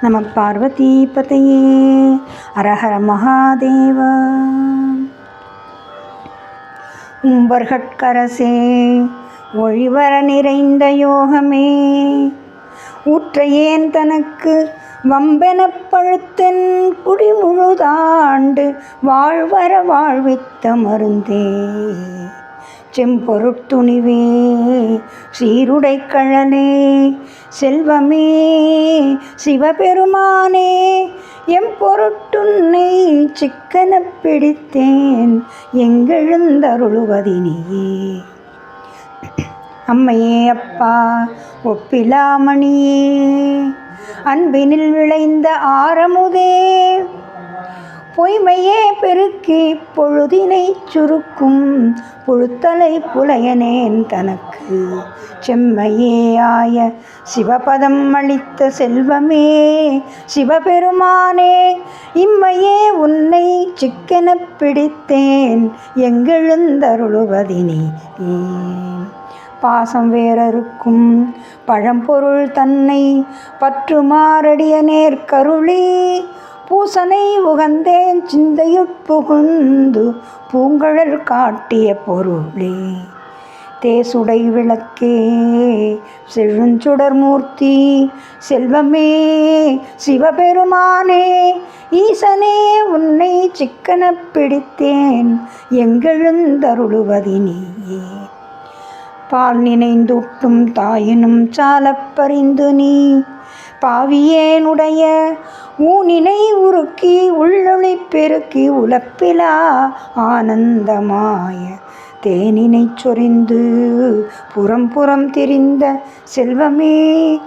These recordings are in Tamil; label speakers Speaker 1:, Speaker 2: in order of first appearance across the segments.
Speaker 1: நம பார்வதி பதையே அரஹர மகாதேவ. உம்பர்கட்கரசே ஒழிவர நிறைந்த யோகமே ஊற்றையேன் தனக்கு வம்பெனப் குடி குடிமுழுதாண்டு வாழ்வர வாழ்வித்த மருந்தே செம்பொருட்துணிவே சீருடை கழலே செல்வமே சிவபெருமானே எம் பொருட்டுன்னை சிக்கன பிடித்தேன் எங்கெழுந்தருளுவதினியே. அம்மையே அப்பா ஒப்பிலாமணியே அன்பினில் விளைந்த ஆரமுதே பொய்மையே பெருக்கி பொழுதினை சுருக்கும் புழுத்தலை புலையனேன் தனக்கு. செம்மையே ஆய சிவபதம் அளித்த செல்வமே சிவபெருமானே இம்மையே உன்னை சிக்கெனப் பிடித்தேன் எங்கெழுந்தருளுவதினி. பாசம் வேறறுக்கும் பழம்பொருள் தன்னை பற்றுமாறடிய நேர்கருளி பூசனை உகந்தேன் சிந்தையுட்புகுந்து பூங்கழல் காட்டிய பொருளே. தேசுடை விளக்கே செழுஞ்சுடர் மூர்த்தி செல்வமே சிவபெருமானே. ஈசனே உன்னை சிக்கன பிடித்தேன் எங்கெழுந்தருளுவதினியே பால் நினைந்தூட்டும் தாயினும் சாலப்பறிந்து நீ பாவியேனுடைய ஊனினை உருக்கி உள்ளொளி பெருக்கி உலப்பிலா ஆனந்தமாய தேனினை சொரிந்து புறம் புறம் திரிந்த செல்வமே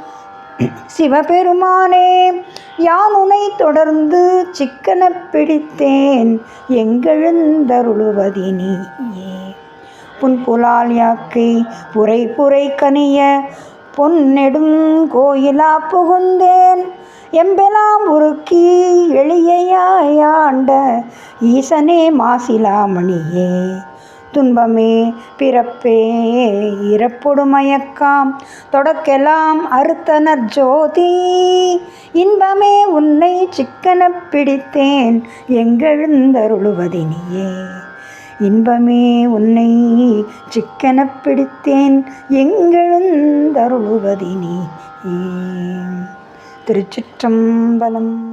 Speaker 1: சிவபெருமானே யான் உனை தொடர்ந்து சிக்கனப் பிடித்தேன். எங்கெழுந்தருளுவதினியே. புன்புலால் யாக்கை புரை புரை கனிய பொன்னெடும் கோயிலா புகுந்தேன். எம்பெலாம் உருக்கி எளியாயாண்ட ஈசனே மாசிலாமணியே. துன்பமே பிறப்பே இறப்புடுமயக்காம். தொடக்கெல்லாம் அறுத்தனர் ஜோதி. இன்பமே உன்னை சிக்கன பிடித்தேன். எங்கெழுந்தருளுவதினியே. இன்பமே உன்னை சிக்கன பிடித்தேன். எங்கெழுந்தருளுவதினி திருச்சிற்றம்பலம்.